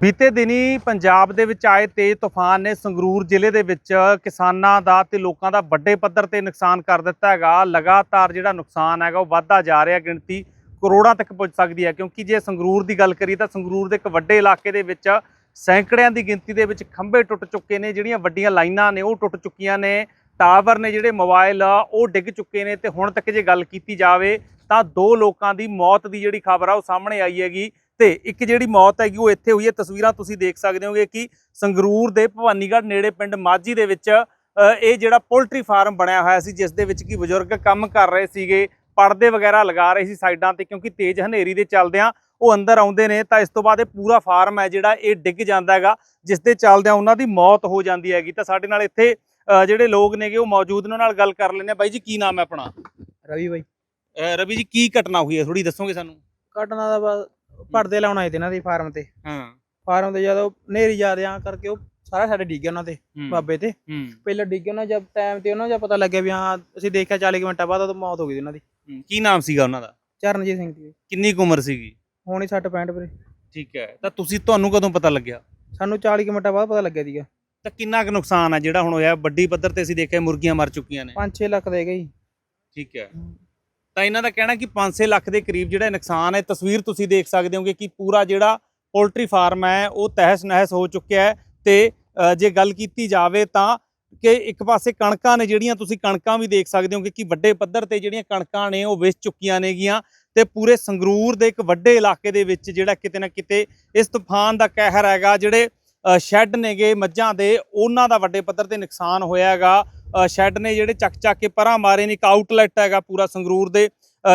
ਬੀਤੇ ਦਿਨੀ ਪੰਜਾਬ ਦੇ ਵਿੱਚ ਆਏ ਤੇਜ਼ ਤੂਫਾਨ ਨੇ ਸੰਗਰੂਰ ਜ਼ਿਲ੍ਹੇ ਦੇ ਵਿੱਚ ਕਿਸਾਨਾਂ ਦਾ ਤੇ ਲੋਕਾਂ ਦਾ ਵੱਡੇ ਪੱਧਰ ਤੇ ਨੁਕਸਾਨ ਕਰ ਦਿੱਤਾ ਹੈਗਾ। ਲਗਾਤਾਰ ਜਿਹੜਾ ਨੁਕਸਾਨ ਹੈਗਾ ਉਹ ਵੱਧਦਾ ਜਾ ਰਿਹਾ, ਗਿਣਤੀ ਕਰੋੜਾਂ ਤੱਕ ਪਹੁੰਚ ਸਕਦੀ ਹੈ। ਕਿਉਂਕਿ ਜੇ ਸੰਗਰੂਰ ਦੀ ਗੱਲ ਕਰੀਏ ਤਾਂ ਸੰਗਰੂਰ ਦੇ ਇੱਕ ਵੱਡੇ ਇਲਾਕੇ ਦੇ ਵਿੱਚ ਸੈਂਕੜਿਆਂ ਦੀ ਗਿਣਤੀ ਦੇ ਵਿੱਚ ਖੰਭੇ ਟੁੱਟ ਚੁੱਕੇ ਨੇ, ਜਿਹੜੀਆਂ ਵੱਡੀਆਂ ਲਾਈਨਾਂ ਨੇ ਉਹ ਟੁੱਟ ਚੁੱਕੀਆਂ ਨੇ। ਟਾਵਰ ਨੇ ਜਿਹੜੇ ਮੋਬਾਈਲ ਆ, ਉਹ ਡਿੱਗ ਚੁੱਕੇ ਨੇ ਤੇ ਹੁਣ ਤੱਕ ਜੇ ਗੱਲ ਕੀਤੀ ਜਾਵੇ ਤਾਂ ਦੋ ਲੋਕਾਂ ਦੀ ਮੌਤ ਦੀ ਜਿਹੜੀ ਖਬਰ ਆ ਉਹ ਸਾਹਮਣੇ ਆਈ ਹੈਗੀ। ਤੇ ਇੱਕ ਜਿਹੜੀ ਮੌਤ ਹੈਗੀ ਉਹ ਇੱਥੇ ਹੋਈ ਹੈ। ਤਸਵੀਰਾਂ ਤੁਸੀਂ ਦੇਖ ਸਕਦੇ ਹੋਗੇ ਕਿ ਸੰਗਰੂਰ ਦੇ ਭਵਾਨੀਗੜ੍ਹ ਨੇੜੇ ਪਿੰਡ ਮਾਝੀ ਦੇ ਵਿੱਚ ਇਹ ਜਿਹੜਾ ਪੋਲਟਰੀ ਫਾਰਮ ਬਣਿਆ ਹੋਇਆ ਸੀ ਜਿਸ ਦੇ ਵਿੱਚ ਕੀ ਬਜ਼ੁਰਗ ਕੰਮ ਕਰ ਰਹੇ ਸੀਗੇ ਪਰਦੇ ਵਗੈਰਾ ਲਗਾ ਰਹੇ ਸੀ ਸਾਈਡਾਂ ਤੇ ਕਿਉਂਕਿ ਤੇਜ਼ ਹਨੇਰੀ ਦੇ ਚੱਲਦਿਆਂ ਉਹ ਅੰਦਰ ਆਉਂਦੇ ਨੇ ਤਾਂ ਇਸ ਤੋਂ ਬਾਅਦ ਇਹ ਪੂਰਾ ਫਾਰਮ ਹੈ ਜਿਹੜਾ ਇਹ ਡਿੱਗ ਜਾਂਦਾ ਹੈਗਾ ਜਿਸ ਦੇ ਚੱਲਦਿਆਂ ਉਹਨਾਂ ਦੀ ਮੌਤ ਹੋ ਜਾਂਦੀ ਹੈਗੀ। ਤਾਂ ਸਾਡੇ ਨਾਲ ਇੱਥੇ ਜਿਹੜੇ ਲੋਕ ਨੇਗੇ ਉਹ ਮੌਜੂਦ ਨੇ ਉਹਨਾਂ ਨਾਲ ਗੱਲ ਕਰ ਲੈਂਦੇ ਆ ਬਾਈ ਜੀ ਕੀ ਨਾਮ ਹੈ ਆਪਣਾ? ਰਵੀ ਬਾਈ। ਰਵੀ ਜੀ ਕੀ ਘਟਨਾ ਹੋਈ ਹੈ? ਥੋੜੀ ਦੱਸੋਗੇ ਸਾਨੂੰ? ਘਟਨਾ ਦਾ ਬਸ ਪਰਦੇ ਲਾਉਣ ਆਏ ਤੇ ਇਹਨਾਂ ਦੀ ਫਾਰਮ ਤੇ। ਹਾਂ। ਫਾਰਮ ਤੇ ਜਦੋਂ ਨੇਰੀ ਜ਼ਿਆਦਾ ਕਰਕੇ ਉਹ ਸਾਰਾ ਸਾਡੇ ਡਿੱਗ ਗਿਆ ਉਹਨਾਂ ਤੇ ਬਾਬੇ ਤੇ। ਪਹਿਲਾਂ ਡਿੱਗ ਗਿਆ ਉਹਨਾਂ ਜਦ ਟਾਈਮ ਤੇ ਉਹਨਾਂ ਜਦ ਪਤਾ ਲੱਗਿਆ ਵੀ ਹਾਂ ਅਸੀਂ ਦੇਖਿਆ 40 ਕੁ ਮਿੰਟਾਂ ਬਾਅਦ ਉਹ ਮੌਤ ਹੋ ਗਈ ਉਹਨਾਂ ਦੀ। ਕੀ ਨਾਮ ਸੀਗਾ ਉਹਨਾਂ ਦਾ? ਚਰਨਜੀਤ ਸਿੰਘ ਦੀ ਕਿੰਨੀ ਕੁ ਉਮਰ ਸੀਗੀ? ਹੋਣੀ 60 65 ਵੀਰੇ। ਠੀਕ ਹੈ। ਤਾਂ ਤੁਸੀਂ ਤੁਹਾਨੂੰ ਕਦੋਂ ਪਤਾ ਲੱਗਿਆ? ਸਾਨੂੰ 40 ਕੁ ਮਿੰਟਾਂ ਬਾਅਦ ਪਤਾ ਲੱਗਿਆ ਸੀਗਾ। ਤਾਂ ਕਿੰਨਾ ਕੁ ਨੁਕਸਾਨ ਹੈ ਜਿਹੜਾ ਹੁਣ ਹੋਇਆ? ਵੱਡੀ ਪੱਧਰ ਤੇ ਅਸੀਂ ਦੇਖਿਆ ਮੁਰਗੀਆਂ ਮਰ ਚੁੱਕੀਆਂ ਨੇ। 5-6 ਲੱਖ ਦੇ ਗਈ ਠੀਕ ਹੈ। ਤਾਂ ਇਹਨਾਂ ਦਾ ਕਹਿਣਾ ਕਿ 5-6 ਲੱਖ ਦੇ ਕਰੀਬ ਜਿਹੜਾ ਨੁਕਸਾਨ ਹੈ, ਤਸਵੀਰ ਤੁਸੀਂ ਦੇਖ ਸਕਦੇ ਹੋਗੇ ਕਿ ਪੂਰਾ ਜਿਹੜਾ ਪੋਲਟਰੀ ਫਾਰਮ ਹੈ, ਉਹ ਤਹਿਸ ਨਹਿਸ ਹੋ ਚੁੱਕਿਆ ਹੈ ਤੇ ਜੇ ਗੱਲ ਕੀਤੀ ਜਾਵੇ ਤਾਂ ਕਿ ਇੱਕ ਪਾਸੇ ਕਣਕਾਂ ਨੇ ਜਿਹੜੀਆਂ ਤੁਸੀਂ ਕਣਕਾਂ ਵੀ ਦੇਖ ਸਕਦੇ ਹੋ ਕਿ ਵੱਡੇ ਪੱਧਰ ਤੇ ਜਿਹੜੀਆਂ ਕਣਕਾਂ ਨੇ ਉਹ ਵੇਚ ਚੁੱਕੀਆਂ ਨੇਗੀਆਂ ਤੇ ਪੂਰੇ ਸੰਗਰੂਰ ਦੇ ਇੱਕ ਵੱਡੇ ਇਲਾਕੇ ਦੇ ਵਿੱਚ ਜਿਹੜਾ ਕਿਤੇ ਨਾ ਕਿਤੇ ਇਸ ਤੂਫਾਨ ਦਾ ਕਹਿਰ ਹੈਗਾ ਜਿਹੜੇ ਸ਼ੈੱਡ ਨੇਗੇ ਮੱਝਾਂ ਦੇ, ਉਹਨਾਂ ਦਾ ਵੱਡੇ ਪੱਧਰ ਤੇ ਨੁਕਸਾਨ ਹੋਇਆ ਹੈਗਾ। ਸ਼ੈੱਡ ਨੇ ਜਿਹੜੇ ਚੱਕ ਚੱਕ ਕੇ ਪਰਾਂ ਮਾਰੇ ਨੇ, ਇੱਕ ਆਊਟਲੈਟ ਹੈਗਾ ਪੂਰਾ ਸੰਗਰੂਰ ਦੇ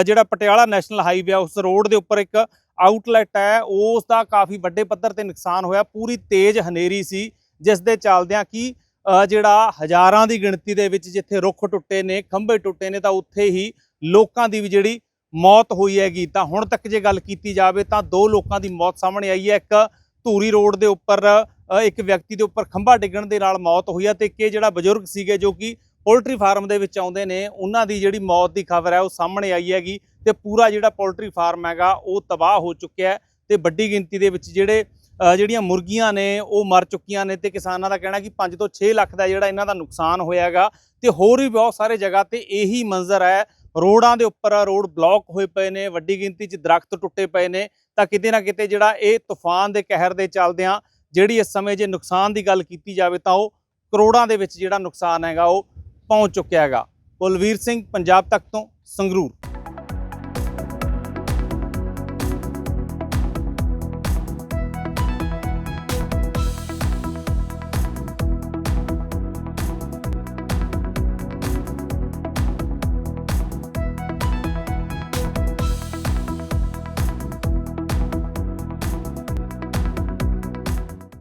ਜਿਹੜਾ ਪਟਿਆਲਾ ਨੈਸ਼ਨਲ ਹਾਈਵੇ ਆ, ਉਸ ਰੋਡ ਦੇ ਉੱਪਰ ਇੱਕ ਆਊਟਲੈਟ ਹੈ ਉਸ ਦਾ ਕਾਫੀ ਵੱਡੇ ਪੱਧਰ ਤੇ ਨੁਕਸਾਨ ਹੋਇਆ, ਪੂਰੀ ਤੇਜ਼ ਹਨੇਰੀ ਸੀ ਜਿਸ ਦੇ ਚੱਲਦਿਆਂ ਕਿ ਜਿਹੜਾ ਹਜ਼ਾਰਾਂ ਦੀ ਗਿਣਤੀ ਦੇ ਵਿੱਚ ਜਿੱਥੇ ਰੁੱਖ ਟੁੱਟੇ ਨੇ, ਖੰਭੇ ਟੁੱਟੇ ਨੇ, ਤਾਂ ਉੱਥੇ ਹੀ ਲੋਕਾਂ ਦੀ ਵੀ ਜਿਹੜੀ ਮੌਤ ਹੋਈ ਹੈਗੀ। ਤਾਂ ਹੁਣ ਤੱਕ ਜੇ ਗੱਲ ਕੀਤੀ ਜਾਵੇ, ਤਾਂ ਦੋ ਲੋਕਾਂ ਦੀ ਮੌਤ ਸਾਹਮਣੇ ਆਈ ਹੈ, ਇੱਕ ਧੂਰੀ ਰੋਡ ਦੇ ਉੱਪਰ ਇੱਕ ਵਿਅਕਤੀ ਦੇ ਉੱਪਰ ਖੰਭਾ ਡਿੱਗਣ ਦੇ ਨਾਲ ਮੌਤ ਹੋਈ ਹੈ ਤੇ ਇੱਕ ਇਹ ਜਿਹੜਾ ਬਜ਼ੁਰਗ ਸੀਗੇ ਜੋ ਕਿ ਪੋਲਟਰੀ ਫਾਰਮ ਦੇ ਵਿੱਚ ਆਉਂਦੇ ਨੇ, ਉਹਨਾਂ ਦੀ ਜਿਹੜੀ ਮੌਤ ਦੀ ਖਬਰ ਹੈ ਉਹ ਸਾਹਮਣੇ ਆਈ ਹੈਗੀ ਤੇ ਪੂਰਾ ਜਿਹੜਾ ਪੋਲਟਰੀ ਫਾਰਮ ਹੈਗਾ ਉਹ ਤਬਾਹ ਹੋ ਚੁੱਕਿਆ ਹੈ ਤੇ ਵੱਡੀ ਗਿਣਤੀ ਦੇ ਵਿੱਚ ਜਿਹੜੇ ਜਿਹੜੀਆਂ ਮੁਰਗੀਆਂ ਨੇ ਉਹ ਮਰ ਚੁੱਕੀਆਂ ਨੇ ਤੇ ਕਿਸਾਨਾਂ ਦਾ ਕਹਿਣਾ ਕਿ 5 ਤੋਂ 6 ਲੱਖ ਦਾ ਜਿਹੜਾ ਇਹਨਾਂ ਦਾ ਨੁਕਸਾਨ ਹੋਇਆ ਹੈਗਾ ਤੇ ਹੋਰ ਵੀ ਬਹੁਤ ਸਾਰੇ ਜਗ੍ਹਾ ਤੇ ਇਹੀ ਮੰਜ਼ਰ ਹੈ। ਰੋਡਾਂ ਦੇ ਉੱਪਰ ਰੋਡ ਬਲੌਕ ਹੋਏ ਪਏ ਨੇ, ਵੱਡੀ ਗਿਣਤੀ 'ਚ ਦਰਖਤ ਟੁੱਟੇ ਪਏ ਨੇ। ਤਾਂ ਕਿਤੇ ਨਾ ਕਿਤੇ ਜਿਹੜਾ ਇਹ ਤੂਫਾਨ ਦੇ ਕਹਿਰ ਦੇ ਚੱਲਦਿਆਂ ਜਿਹੜੀ ਇਸ ਸਮੇਂ ਜੇ ਨੁਕਸਾਨ ਦੀ ਗੱਲ ਕੀਤੀ ਜਾਵੇ ਤਾਂ ਉਹ ਕਰੋੜਾਂ ਦੇ ਵਿੱਚ ਜਿਹੜਾ ਨੁਕਸਾਨ ਹੈਗਾ ਉਹ ਪਹੁੰਚ ਚੁੱਕਿਆ ਹੈਗਾ। ਕੁਲਵੀਰ ਸਿੰਘ, ਪੰਜਾਬ ਤੱਕ ਤੋਂ ਸੰਗਰੂਰ।